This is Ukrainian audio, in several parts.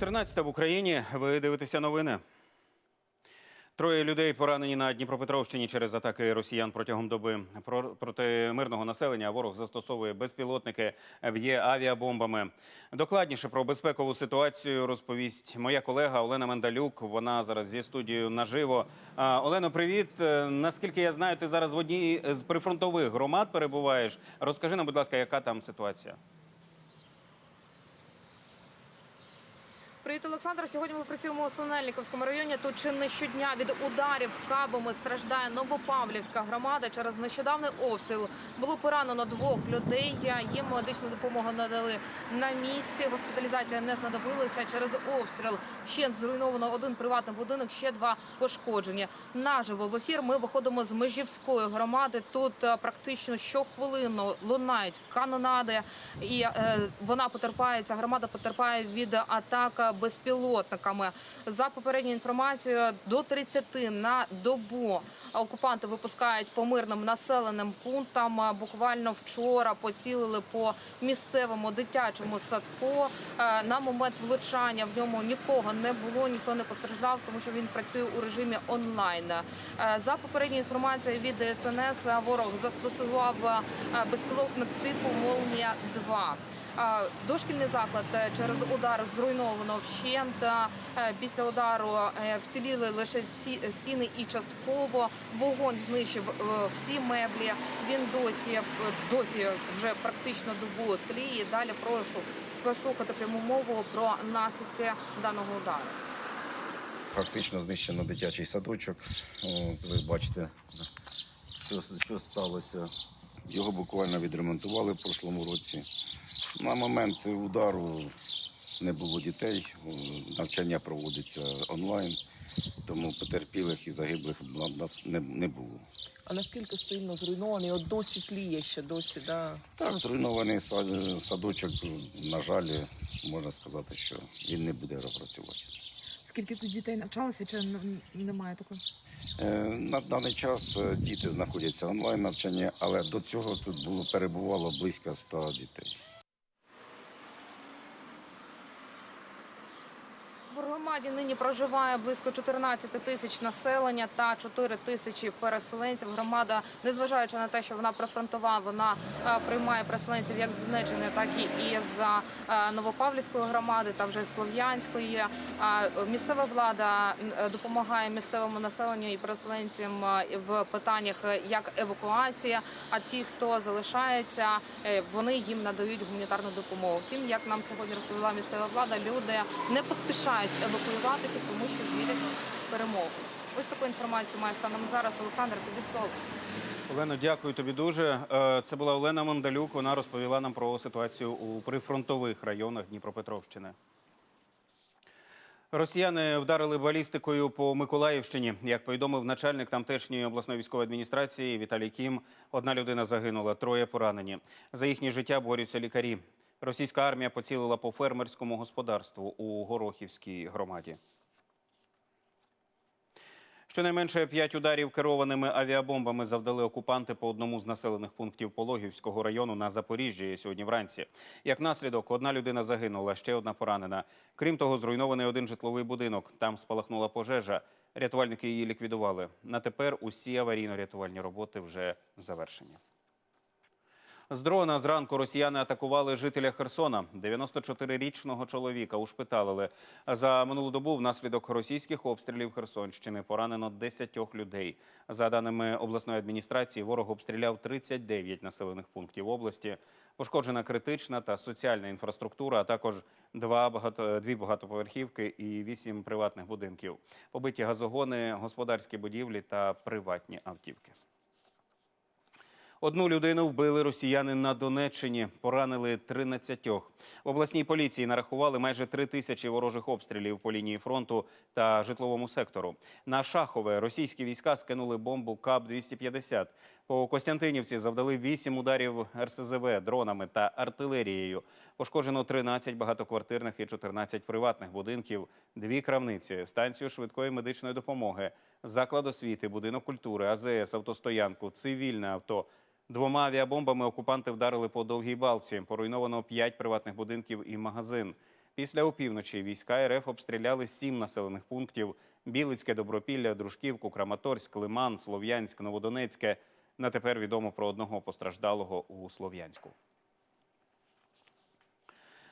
14 в Україні. Ви дивитеся новини. Троє людей поранені на Дніпропетровщині через атаки росіян протягом доби. Про- Проти мирного населення ворог застосовує безпілотники, б'є авіабомбами. Докладніше про безпекову ситуацію розповість моя колега Олена Мендалюк. Вона зараз зі студією наживо. Олено, привіт. Е, Наскільки я знаю, ти зараз в одній з прифронтових громад перебуваєш. Розкажи нам, будь ласка, яка там ситуація? Привіт, Олександр. Сьогодні ми працюємо у Синельниковському районі. Тут чи не щодня від ударів кабами страждає Новопавлівська громада. Через нещодавний обстріл було поранено двох людей. Їм медичну допомогу надали на місці. Госпіталізація не знадобилася через обстріл. Ще зруйновано один приватний будинок, ще два пошкоджені. Наживо в ефір ми виходимо з Межівської громади. Тут е, практично щохвилинно лунають канонади, і е, вона потерпає. Ця громада потерпає від атак безпілотниками. За попередньою інформацією, до 30 на добу окупанти випускають по мирним населеним пунктам. Буквально вчора поцілили по місцевому дитячому садку. Е, На момент влучання в ньому нікого не було, ніхто не постраждав, тому що він працює у режимі онлайн. Е, За попередньою інформацією від ДСНС, е, ворог застосував е, безпілотник типу Молнія 2 а, Дошкільний заклад е, через удар зруйновано вщент. Е, Після удару е, вціліли лише ці стіни і частково. Вогонь знищив всі меблі. Він досі досі вже практично добу тліє. Далі прошу послухати пряму мову про наслідки даного удару. Практично знищено дитячий садочок. Ви бачите, що, що сталося. Його буквально відремонтували в прошлому році. На момент удару не було дітей, навчання проводиться онлайн, тому потерпілих і загиблих нас не, не було. А наскільки сильно зруйнований? От досі тліє ще досі, да. Так, зруйнований са- садочок, на жаль, можна сказати, що він не буде працювати. Скільки тут дітей навчалося, чи немає такого? Е, На даний час е, діти знаходяться онлайн навчання, але до цього тут було перебувало близько 100 дітей. В громаді нині проживає близько 14 тисяч населення та 4 тисячі переселенців. Громада, незважаючи на те, що вона прифронтова, вона е, приймає переселенців як з Донеччини, так і із е, Новопавлівської громади та вже з Слов'янської. Е, Місцева влада допомагає місцевому населенню і переселенцям в питаннях як евакуація. А ті, хто залишається, вони їм надають гуманітарну допомогу. Втім, як нам сьогодні розповіла місцева влада, люди не поспішають евакуюватися, тому що вірять в перемогу. Ось таку інформацію має станом зараз. Олександр, тобі слово. Олено, дякую тобі дуже. Е, Це була Олена Мондалюк. Вона розповіла нам про ситуацію у прифронтових районах Дніпропетровщини. Росіяни вдарили балістикою по Миколаївщині. Як повідомив начальник тамтешньої обласної військової адміністрації Віталій Кім, одна людина загинула, троє поранені. За їхнє життя борються лікарі. Російська армія поцілила по фермерському господарству у Горохівській громаді. Щонайменше п'ять ударів керованими авіабомбами завдали окупанти по одному з населених пунктів Пологівського району на Запоріжжі сьогодні вранці. Як наслідок, одна людина загинула, ще одна поранена. Крім того, зруйнований один житловий будинок. Там спалахнула пожежа. Рятувальники її ліквідували. На тепер усі аварійно-рятувальні роботи вже завершені. З дрона зранку росіяни атакували жителя Херсона. 94-річного чоловіка ушпиталили. За минулу добу внаслідок російських обстрілів Херсонщини поранено 10 людей. За даними обласної адміністрації, ворог обстріляв 39 населених пунктів області. Пошкоджена критична та соціальна інфраструктура, а також два багато, дві багатоповерхівки і вісім приватних будинків. Побиті газогони, господарські будівлі та приватні автівки. Одну людину вбили росіяни на Донеччині, поранили 13. В обласній поліції нарахували майже три тисячі ворожих обстрілів по лінії фронту та житловому сектору. На Шахове російські війська скинули бомбу КАП-250. По Костянтинівці завдали 8 ударів РСЗВ дронами та артилерією. Пошкоджено 13 багатоквартирних і 14 приватних будинків, дві крамниці, станцію швидкої медичної допомоги, заклад освіти, будинок культури, АЗС, автостоянку, цивільне авто. Двома авіабомбами окупанти вдарили по довгій балці. Поруйновано 5 приватних будинків і магазин. Після опівночі війська РФ обстріляли сім населених пунктів: Білицьке, Добропілля, Дружківку, Краматорськ, Лиман, Слов'янськ, Новодонецьке. На тепер відомо про одного постраждалого у Слов'янську.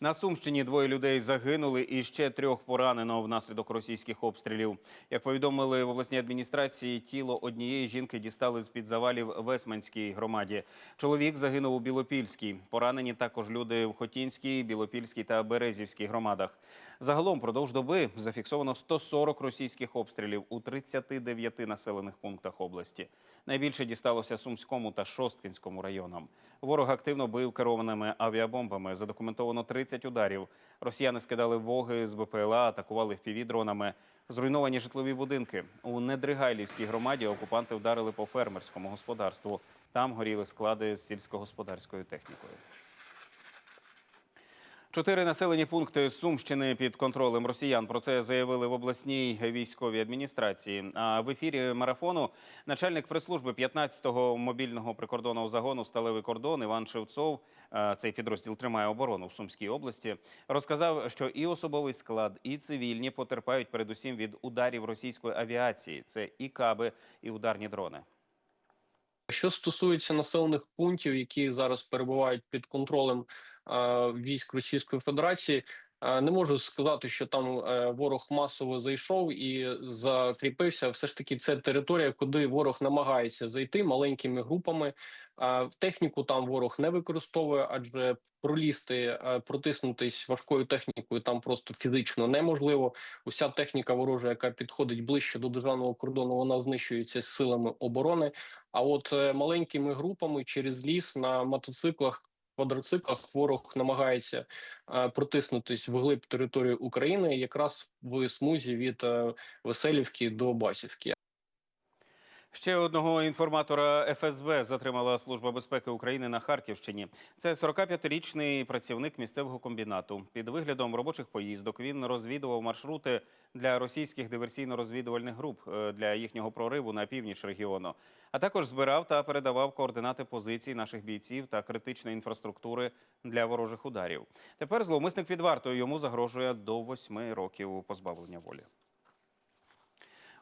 На Сумщині двоє людей загинули і ще трьох поранено внаслідок російських обстрілів. Як повідомили в обласній адміністрації, тіло однієї жінки дістали з під завалів Весманській громаді. Чоловік загинув у Білопільській. Поранені також люди в Хотінській, Білопільській та Березівській громадах. Загалом продовж доби зафіксовано 140 російських обстрілів у 39 населених пунктах області. Найбільше дісталося Сумському та Шосткинському районам. Ворог активно бив керованими авіабомбами. Задокументовано 30 ударів. Росіяни скидали воги з БПЛА, атакували впівдронами. Зруйновані житлові будинки. У Недригайлівській громаді окупанти вдарили по фермерському господарству. Там горіли склади з сільськогосподарською технікою. Чотири населені пункти Сумщини під контролем росіян. Про це заявили в обласній військовій адміністрації. А в ефірі марафону начальник прес-служби 15-го мобільного прикордонного загону Сталевий кордон Іван Шевцов. е, Цей підрозділ тримає оборону в Сумській області. Розказав, що і особовий склад, і цивільні потерпають передусім від ударів російської авіації. Це і каби, і ударні дрони. Що стосується населених пунктів, які зараз перебувають під контролем військ Російської Федерації, не можу сказати, що там е, ворог масово зайшов і закріпився. Все ж таки, це територія, куди ворог намагається зайти маленькими групами. Техніку там ворог не використовує, адже пролізти, е, протиснутись важкою технікою там просто фізично неможливо. Уся техніка ворожа, яка підходить ближче до державного кордону, вона знищується силами оборони. А от е, маленькими групами через ліс на мотоциклах, квадроциклах ворог намагається е, протиснутись вглиб території України, якраз в смузі від е, Веселівки до Басівки. Ще одного інформатора ФСБ затримала Служба безпеки України на Харківщині. Це 45-річний працівник місцевого комбінату. Під виглядом робочих поїздок він розвідував маршрути для російських диверсійно-розвідувальних груп е, для їхнього прориву на північ регіону. А також збирав та передавав координати позицій наших бійців та критичної інфраструктури для ворожих ударів. Тепер зловмисник під вартою йому загрожує до восьми років позбавлення волі.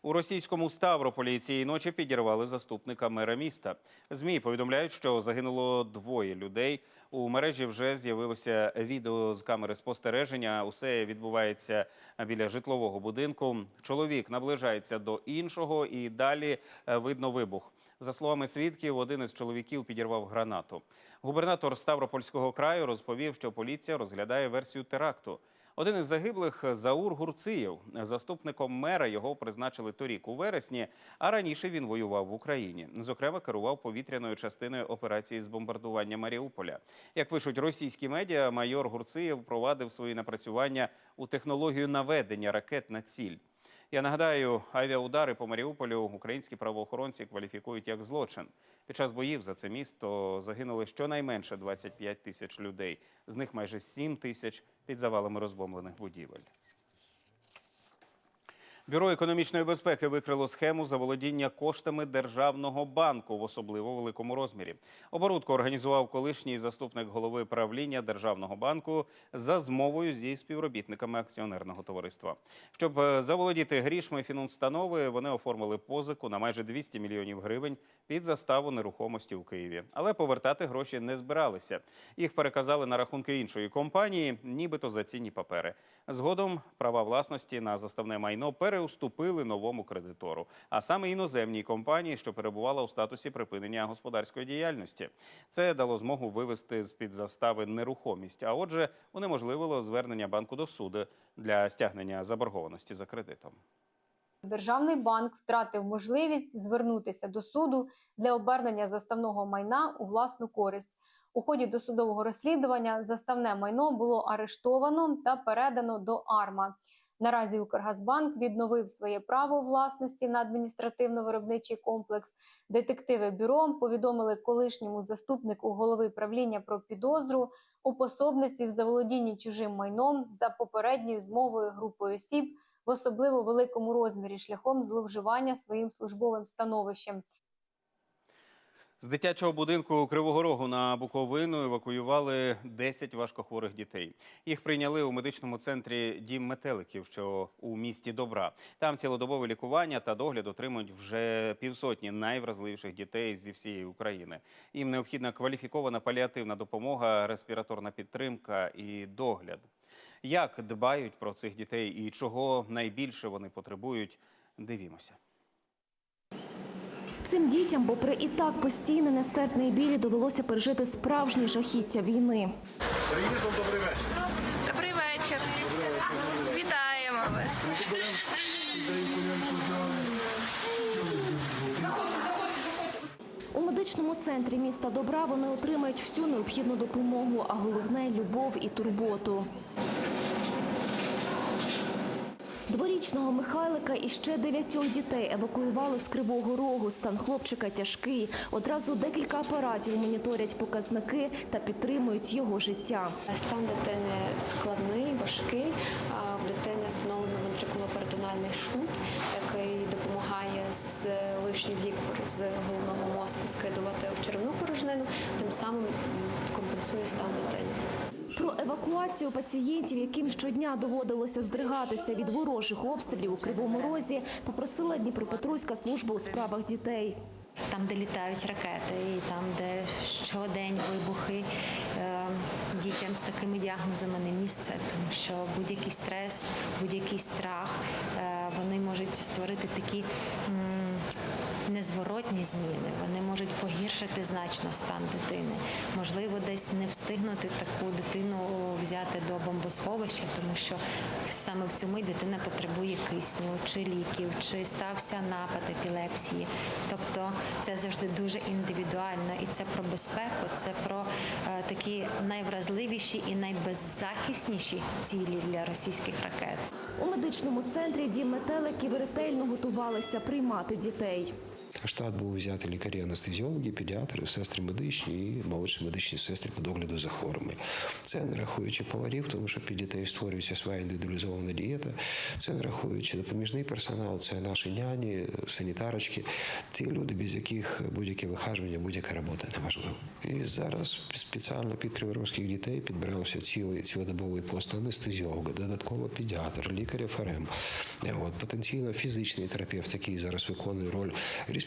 У російському Ставрополі цієї ночі підірвали заступника мера міста. Змі повідомляють, що загинуло двоє людей. У мережі вже з'явилося відео з камери спостереження. Усе відбувається біля житлового будинку. Чоловік наближається до іншого, і далі е, видно вибух. За словами свідків, один із чоловіків підірвав гранату. Губернатор Ставропольського краю розповів, що поліція розглядає версію теракту. Один із загиблих Заур Гурциєв. Заступником мера його призначили торік у вересні, а раніше він воював в Україні. Зокрема, керував повітряною частиною операції з бомбардування Маріуполя. Як пишуть російські медіа, майор Гурциєв провадив свої напрацювання у технологію наведення ракет на ціль. Я нагадаю, авіаудари по Маріуполю українські правоохоронці кваліфікують як злочин. Під час боїв за це місто загинули щонайменше 25 тисяч людей. З них майже 7 тисяч під завалами розбомблених будівель. Бюро економічної безпеки викрило схему заволодіння коштами державного банку в особливо великому розмірі. Оборудку організував колишній заступник голови правління державного банку за змовою зі співробітниками акціонерного товариства. Щоб е, заволодіти грішми фінустанови, вони оформили позику на майже 200 мільйонів гривень під заставу нерухомості у Києві. Але повертати гроші не збиралися. Їх переказали на рахунки іншої компанії, нібито за цінні папери. Згодом права власності на заставне майно переуступили новому кредитору, а саме іноземній компанії, що перебувала у статусі припинення господарської діяльності. Це дало змогу вивести з під застави нерухомість, а отже, унеможливило звернення банку до суду для стягнення заборгованості за кредитом. Державний банк втратив можливість звернутися до суду для обернення заставного майна у власну користь. У ході досудового розслідування заставне майно було арештовано та передано до АРМА. Наразі Укргазбанк відновив своє право власності на адміністративно-виробничий комплекс. Детективи бюро повідомили колишньому заступнику голови правління про підозру у пособництві в заволодінні чужим майном за попередньою змовою групою осіб в особливо великому розмірі шляхом зловживання своїм службовим становищем. З дитячого будинку Кривого Рогу на Буковину евакуювали 10 важкохворих дітей. Їх прийняли у медичному центрі Дім метеликів, що у місті Добра. Там цілодобове лікування та догляд отримують вже півсотні найвразливіших дітей зі всієї України. Їм необхідна кваліфікована паліативна допомога, респіраторна підтримка і догляд. Як дбають про цих дітей і чого найбільше вони потребують, дивімося. Цим дітям, попри і так постійне нестерпний білі, довелося пережити справжні жахіття війни. Добрий вечір. Вітаємо вас. У медичному центрі міста Добра вони отримають всю необхідну допомогу, а головне любов і турботу. Дворічного Михайлика і ще дев'ятьох дітей евакуювали з Кривого Рогу. Стан хлопчика тяжкий. Одразу декілька апаратів моніторять показники та підтримують його життя. Стан дитини складний, важкий. В дитини встановлено вентрикулоперитональний шунт, який допомагає з лишній ліквор з головного мозку скидувати в черевну порожнину, тим самим компенсує стан дитини. Про евакуацію пацієнтів, яким щодня доводилося здригатися від ворожих обстрілів у Кривому Розі, попросила Дніпропетровська служба у справах дітей. Там, де літають ракети, і там, де щодень вибухи, е, дітям з такими діагнозами не місце, тому що будь-який стрес, будь-який страх е, вони можуть створити такі. Незворотні зміни вони можуть погіршити значно стан дитини. Можливо, десь не встигнути таку дитину взяти до бомбосховища, тому що саме в цю мить дитина потребує кисню чи ліків, чи стався напад епілепсії. Тобто це завжди дуже індивідуально, і це про безпеку, це про е, такі найвразливіші і найбеззахисніші цілі для російських ракет. У медичному центрі дім метеликів ретельно готувалися приймати дітей. Штат був взяти лікарі анестезіологи, педіатри, сестри медичні і молодші медичні сестри по догляду за хворими. Це не рахуючи поварів, тому що під дітей створюється своя індивідуалізована дієта. Це не рахуючи допоміжний персонал, це наші няні, санітарочки, ті люди, без яких будь-яке вихажування, будь-яка робота неможлива. І зараз спеціально під криворозьких дітей підбирався цілий цілодобовий пост анестезіолога, додатково педіатр, лікар ФРМ. От потенційно фізичний терапевт, який зараз виконує роль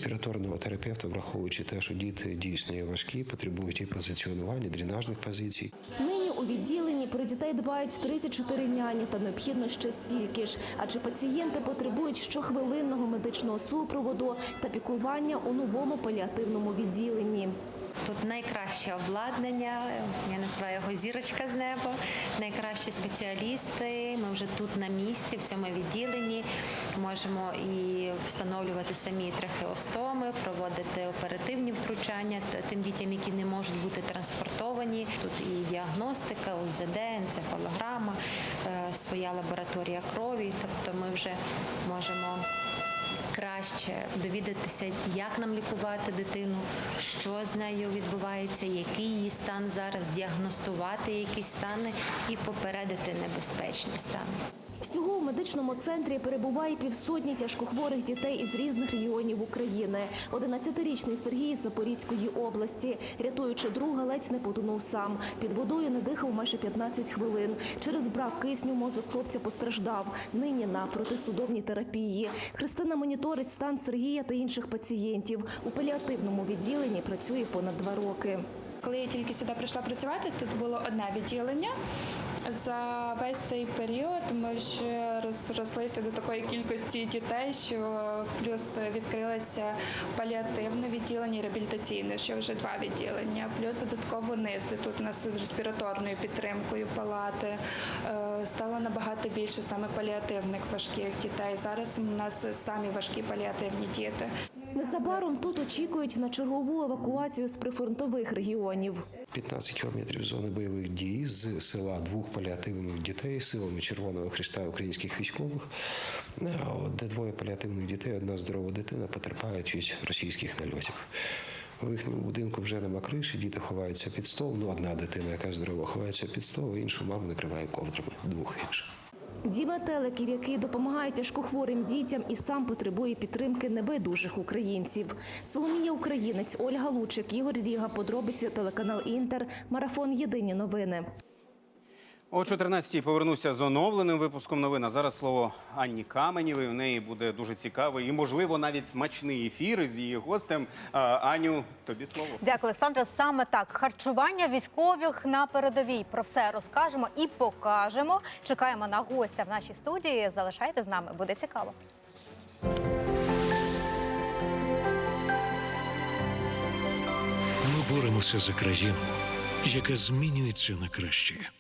респіраторного терапевта, враховуючи те, що діти дійсно є важкі, потребують і позиціонування, дренажних позицій. Нині у відділенні про дітей дбають 34 няні та необхідно ще стільки ж. Адже пацієнти потребують щохвилинного медичного супроводу та піклування у новому паліативному відділенні. Тут найкраще обладнання, я називаю його зірочка з неба, найкращі спеціалісти. Ми вже тут на місці, в цьому відділенні. Можемо і встановлювати самі трахеостоми, проводити оперативні втручання тим дітям, які не можуть бути транспортовані. Тут і діагностика, УЗД, енцефалограма, е, своя лабораторія крові. Тобто ми вже можемо краще довідатися, як нам лікувати дитину, що з нею відбувається, який її стан зараз, діагностувати якісь стани і попередити небезпечні стани. Всього у медичному центрі перебуває півсотні тяжкохворих дітей із різних регіонів України. 11-річний Сергій з Запорізької області, рятуючи друга, ледь не потонув сам. Під водою не дихав майже 15 хвилин. Через брак кисню мозок хлопця постраждав. Нині на протисудовній терапії. Христина моніторить стан Сергія та інших пацієнтів. У паліативному відділенні працює понад два роки. Коли я тільки сюди прийшла працювати, тут було одне відділення. За весь цей період ми ж розрослися до такої кількості дітей, що плюс відкрилося паліативне відділення і реабілітаційне, що вже два відділення. Плюс додатково низ, де тут у нас з респіраторною підтримкою палати. Е, Стало набагато більше саме паліативних важких дітей. Зараз у нас самі важкі паліативні діти. Незабаром тут очікують на чергову евакуацію з прифронтових регіонів. 15 кілометрів зони бойових дій з села двох паліативних дітей силами Червоного Христа українських військових, е, де двоє паліативних дітей, одна здорова дитина потерпають від російських нальотів. У їхньому будинку вже нема криші, діти ховаються під стол. Ну, одна дитина, яка здорова, ховається під стол, іншу маму накриває ковдрами двох інших. Дім метеликів, який допомагає тяжкохворим дітям і сам потребує підтримки небайдужих українців. Соломія Українець, Ольга Лучик, Ігор Ріга. Подробиці телеканал Інтер. Марафон Єдині новини. О 14-й повернуся з оновленим випуском новин. А зараз слово Анні Каменєвої. В неї буде дуже цікавий і, можливо, навіть смачний ефір з її гостем. А, Аню, тобі слово. Дякую, Олександра. Саме так харчування військових на передовій. Про все розкажемо і покажемо. Чекаємо на гостя в нашій студії. Залишайте з нами, буде цікаво. Ми боремося за країну, яка змінюється на краще.